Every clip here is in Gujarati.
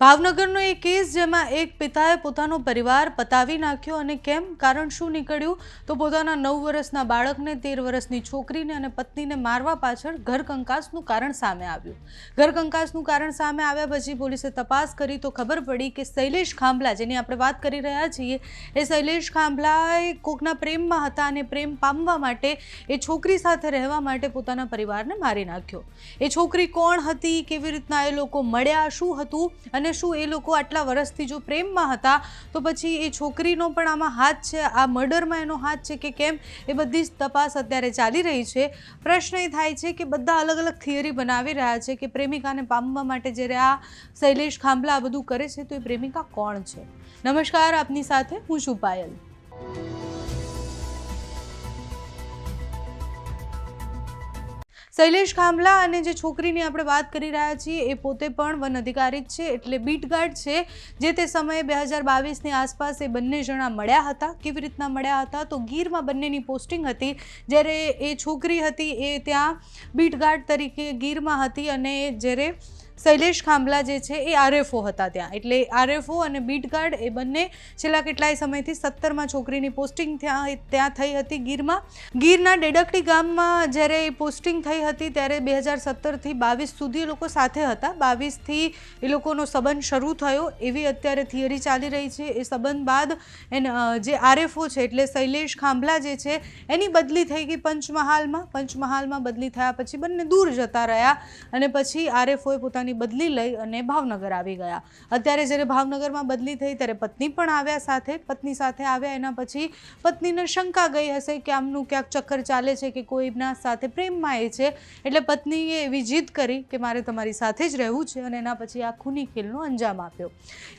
ભાવનગરનો એક કેસ જેમાં એક પિતાએ પોતાનો પરિવાર પતાવી નાખ્યો અને કેમ કારણ શું નીકળ્યું? તો પોતાના નવ વર્ષના બાળકને, તેર વર્ષની છોકરીને અને પત્નીને મારવા પાછળ ઘર કંકાસનું કારણ સામે આવ્યું. ઘર કંકાસનું કારણ સામે આવ્યા પછી પોલીસે તપાસ કરી તો ખબર પડી કે શૈલેષ ખાંભલા, જેની આપણે વાત કરી રહ્યા છીએ, એ શૈલેષ ખાંભલાએ કોકના પ્રેમમાં હતા અને પ્રેમ પામવા માટે, એ છોકરી સાથે રહેવા માટે પોતાના પરિવારને મારી નાખ્યો. એ છોકરી કોણ હતી, કેવી રીતના એ લોકો મળ્યા, શું હતું અને શું એ લોકો આટલા વર્ષથી જો પ્રેમમાં હતા, તો પછી એ છોકરીનો પણ આમાં હાથ છે, આ મર્ડરમાં એનો હાથ છે કે કેમ, એ બધી જ તપાસ અત્યારે ચાલી રહી છે. પ્રશ્ન એ થાય છે કે બધા અલગ અલગ થિયરી બનાવી રહ્યા છે કે પ્રેમિકાને પામવા માટે જ્યારે આ શૈલેષ ખાંભલા આ બધું કરે છે, તો એ પ્રેમિકા કોણ છે? નમસ્કાર, આપની સાથે હું છું પાયલ. શૈલેષ ખાંભલા અને જે છોકરીની આપણે વાત કરી રહ્યા છીએ, એ પોતે પણ વન અધિકારી છે, એટલે બીટગાર્ડ છે, જે તે સમયે બે હજાર બાવીસની આસપાસ એ બંને જણા મળ્યા હતા. કેવી રીતના મળ્યા હતા? તો ગીરમાં બંનેની પોસ્ટિંગ હતી. જ્યારે એ છોકરી હતી, એ ત્યાં બીટગાર્ડ તરીકે ગીરમાં હતી અને જ્યારે શૈલેષ ખાંભલા જે છે એ આરએફઓ હતા ત્યાં. એટલે આરએફઓ અને બીટગાર્ડ એ બંને છેલ્લા કેટલાય સમયથી સત્તરમાં છોકરીની પોસ્ટિંગ ત્યાં ત્યાં થઈ હતી ગીરમાં. ગીરના ડેડકડી ગામમાં જ્યારે એ પોસ્ટિંગ થઈ હતી ત્યારે બે હજાર સત્તરથી બાવીસ સુધી એ લોકો સાથે હતા. બાવીસથી એ લોકોનો સંબંધ શરૂ થયો. એવી અત્યારે થિયરી ચાલી રહી છે. એ સંબંધ બાદ એને જે આરએફઓ છે એટલે શૈલેષ ખાંભલા જે છે એની બદલી થઈ ગઈ પંચમહાલમાં. પંચમહાલમાં બદલી થયા પછી બંને દૂર જતા રહ્યા અને પછી આરએફઓએ પોતાની બદલી લઈ અને ભાવનગર આવી ગયા. અત્યારે જ્યારે ભાવનગરમાં બદલી થઈ ત્યારે પત્ની પણ આવ્યા સાથે, પત્ની સાથે આવ્યા એના પછી પત્નીને શંકા ગઈ હશે કે આમનું ક્યાંક ચક્કર ચાલે છે કે કોઈના સાથે પ્રેમમાં એ છે. એટલે પત્નીએ એવી જીદ કરી કે મારે તમારી સાથે જ રહેવું છે અને એના પછી આ ખૂની ખેલનો અંજામ આપ્યો.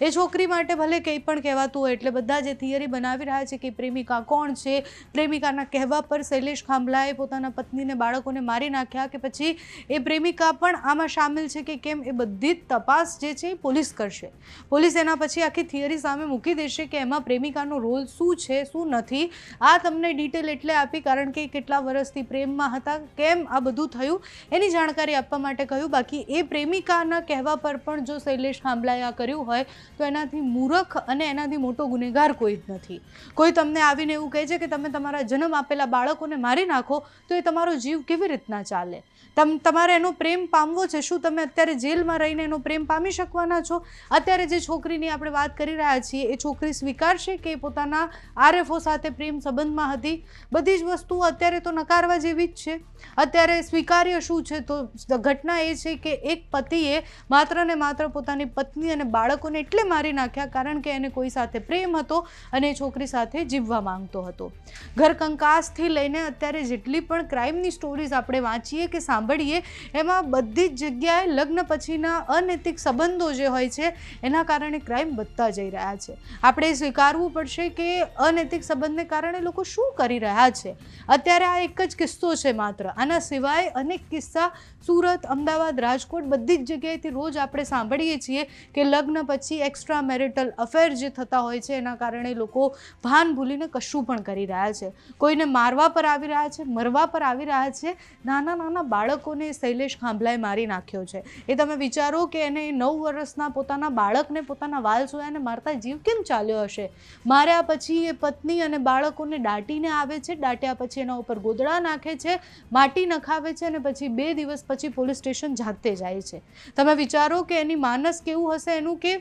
એ છોકરી માટે ભલે કંઈ પણ કહેવાતું હોય એટલે બધા જે થિયરી બનાવી રહ્યા છે કે પ્રેમિકા કોણ છે, પ્રેમિકાના કહેવા પર શૈલેષ ખાંભલાએ પોતાના પત્નીને બાળકોને મારી નાખ્યા કે પછી એ પ્રેમિકા પણ આમાં સામેલ છે કે કેમ એ બધી જ તપાસ જે છે પોલીસ કરશે. પોલીસ એના પછી આખી થિયરી સામે મૂકી દેશે કે એમાં પ્રેમિકાનો રોલ શું છે, શું નથી. આ તમને ડિટેલ એટલે આપી કારણ કે કેટલા વર્ષથી પ્રેમમાં હતા, કેમ આ બધું થયું, એની જાણકારી આપવા માટે કહ્યું. બાકી એ પ્રેમિકાના કહેવા પર પણ જો શૈલેષ ખાંભલાએ આ કર્યું હોય, તો એનાથી મૂરખ અને એનાથી મોટો ગુનેગાર કોઈ જ નથી. કોઈ તમને આવીને એવું કહે છે કે તમે તમારા જન્મ આપેલા બાળકોને મારી નાખો, તો એ તમારો જીવ કેવી રીતના ચાલે? તમ, તમારે એનો પ્રેમ પામવો છે, શું તમે અત્યારે જેલમાં રહીને એનો પ્રેમ પામી શકવાના છો? અત્યારે જે છોકરીની આપણે વાત કરી રહ્યા છીએ, એ છોકરી સ્વીકારશે કે પોતાના આરએફઓ સાથે પ્રેમ સંબંધમાં હતી? બધી જ વસ્તુઓ અત્યારે તો નકારવા જેવી જ છે. અત્યારે સ્વીકાર્ય શું છે? તો ઘટના એ છે કે એક પતિએ માત્ર ને માત્ર પોતાની પત્ની અને બાળકોને એટલે મારી નાખ્યા કારણ કે એને કોઈ સાથે પ્રેમ હતો અને છોકરી સાથે જીવવા માંગતો હતો. ઘર કંકાસથી લઈને અત્યારે જેટલી પણ ક્રાઇમની સ્ટોરીઝ આપણે વાંચીએ કે સાંભળીએ, એમાં બધી જ જગ્યાએ લગ્ન પછીના અનૈતિક સંબંધો જે હોય છે, એના કારણે ક્રાઇમ વધતા જઈ રહ્યા છે. આપણે સ્વીકારવું પડશે કે અનૈતિક સંબંધને કારણે લોકો શું કરી રહ્યા છે? અત્યારે આ એક જ કિસ્સો છે માત્ર. આના સિવાય અનેક કિસ્સા સુરત, અમદાવાદ, રાજકોટ બધી જ જગ્યાએથી રોજ આપણે સાંભળીએ છીએ કે લગ્ન પછી એક્સ્ટ્રા મેરિટલ અફેર જે થતા હોય છે, એના કારણે લોકો ભાન ભૂલીને કશું પણ કરી રહ્યા છે. કોઈને મારવા પર આવી રહ્યા છે, મરવા પર આવી રહ્યા છે. નાના નાના બાળકોને શૈલેષ ખાંભલાએ મારી નાખ્યો છે. એ તમે વિચારો કે એને નવ વર્ષના પોતાના બાળકને પોતાના વાલ સોયાને મારતા જીવ કેમ ચાલ્યો હશે? માર્યા પછી એ પત્ની અને બાળકોને દાટીને આવે છે, દાટ્યા પછી એના ઉપર ગોદડા નાખે છે, માટી નખાવે છે અને પછી બે દિવસ પછી પોલીસ સ્ટેશન જાતે જાય છે. તમે વિચારો કે એની માનસ કેવું હશે એનું કે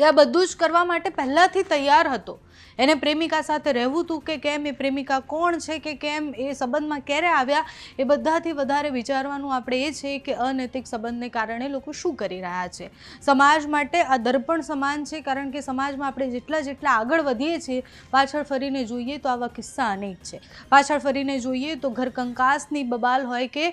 એ બધું જ કરવા માટે પહેલાંથી તૈયાર હતો. એને પ્રેમિકા સાથે રહેવું હતું કે કેમ? એ પ્રેમિકા કોણ છે કે કેમ? એ સંબંધમાં ક્યારે આવ્યા? એ બધાથી વધારે વિચારવાનું આપણે એ છે કે અનૈતિક સંબંધને કારણે લોકો શું કરી રહ્યા છે? સમાજ માટે આ દર્પણ સમાન છે કારણ કે સમાજમાં આપણે જેટલા જેટલા આગળ વધીએ છીએ, પાછળ ફરીને જોઈએ તો આવા કિસ્સા અનેક છે. પાછળ ફરીને જોઈએ તો ઘર કંકાસની બબાલ હોય કે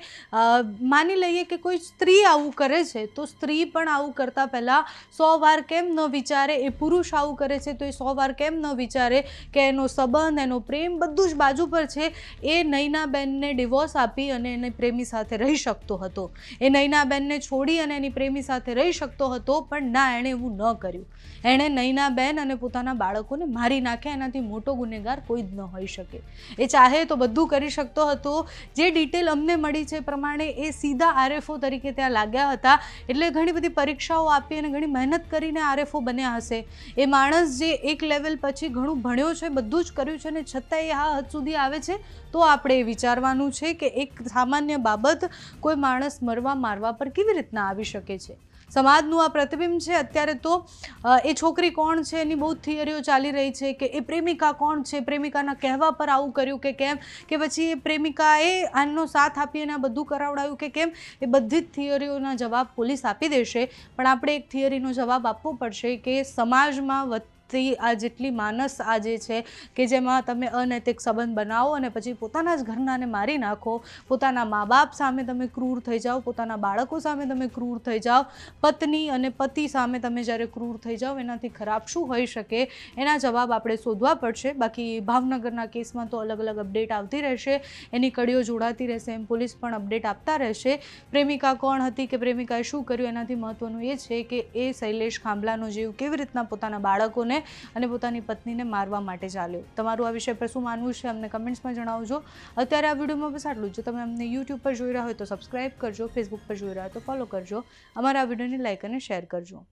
માની લઈએ કે કોઈ સ્ત્રી આવું કરે છે, તો સ્ત્રી પણ આવું કરતાં પહેલાં સો વાર કેમ ન વિચારે? એ પુરુષ આવું કરે છે તો એ સો વાર કેમ ન વિચારે, કે એનો સંબંધ, એનો પ્રેમ બધું જ બાજુ પર છે, એ નૈનાબેનને ડિવોર્સ આપી અને એને પ્રેમી સાથે રહી શકતો હતો. એ નૈનાબેનને છોડી અને એની પ્રેમી સાથે રહી શકતો હતો, પણ ના, એણે એવું ન કર્યું. એણે નૈનાબેન અને પોતાના બાળકોને મારી નાખ્યા એનાથી મોટો ગુનેગાર કોઈ જ ન હોઈ શકે. એ ચાહે તો બધું કરી શકતો હતો. જે ડિટેલ અમને મળી છે એ પ્રમાણે એ સીધા આરએફઓ તરીકે ત્યાં લાગ્યા હતા. એટલે ઘણી બધી પરીક્ષાઓ આપી અને ઘણી મહેનત કરીને આરએફઓ બન્યા હશે. એ માણસ જે એક લેવલ પછી ઘણું ભણ્યો છે, બધું જ કર્યું છે અને છતાં એ આ હદ સુધી આવે છે, તો આપણે એ વિચારવાનું છે કે એક સામાન્ય બાબત કોઈ માણસ મરવા મારવા પર કેવી રીતના આવી શકે છે. સમાજનું આ પ્રતિબિંબ છે, અત્યારે તો એ છોકરી કોણ છે, એની બહુ થિયરીઓ ચાલી રહી છે કે એ પ્રેમિકા કોણ છે, પ્રેમિકાના કહેવા પર આવું કર્યું કે કેમ, કે પછી એ પ્રેમિકાએ આનો સાથ આપી અને આ બધું કરાવડાયું કે કેમ, એ બધી જ થિયરીઓના જવાબ પોલીસ આપી દેશે. પણ આપણે એક થિયરીનો જવાબ આપવો પડશે કે સમાજમાં વધતી આ જેટલી માનસ આ જે છે કે જેમાં તમે અનૈતિક સંબંધ બનાવો અને પછી પોતાના જ ઘરનાને મારી નાખો, પોતાના મા બાપ સામે તમે ક્રૂર થઈ જાઓ, પોતાના બાળકો સામે તમે ક્રૂર થઈ જાઓ, પત્ની અને પતિ સામે તમે જ્યારે ક્રૂર થઈ જાઓ, એનાથી ખરાબ શું હોઈ શકે? એના જવાબ આપણે શોધવા પડશે. બાકી ભાવનગરના કેસમાં તો અલગ અલગ અપડેટ આવતી રહેશે. એની કડીઓ જોડાતી રહેશે એમ પોલીસ પણ અપડેટ આપતા રહેશે. પ્રેમિકા કોણ હતી કે પ્રેમિકાએ શું કર્યું? એનાથી મહત્વનું એ છે કે એ શૈલેષ ખાંભલાનો જીવ કેવી રીતના પોતાના બાળકોને અને પોતાની પત્નીને મારવા માટે ચાલ્યો તમારું આ વિષય પર શું માનવું છે અમને કમેન્ટ્સમાં જણાવજો. અત્યારે આ વિડીયોમાં બસ આટલું જો. તમે અમને યુટ્યુબ પર જોઈ રહ્યા હોય તો સબસ્ક્રાઇબ કરજો ફેસબુક પર જોઈ રહ્યા હોય તો ફોલો કરજો. અમારા આ વિડીયોને લાઇક અને શેર કરજો.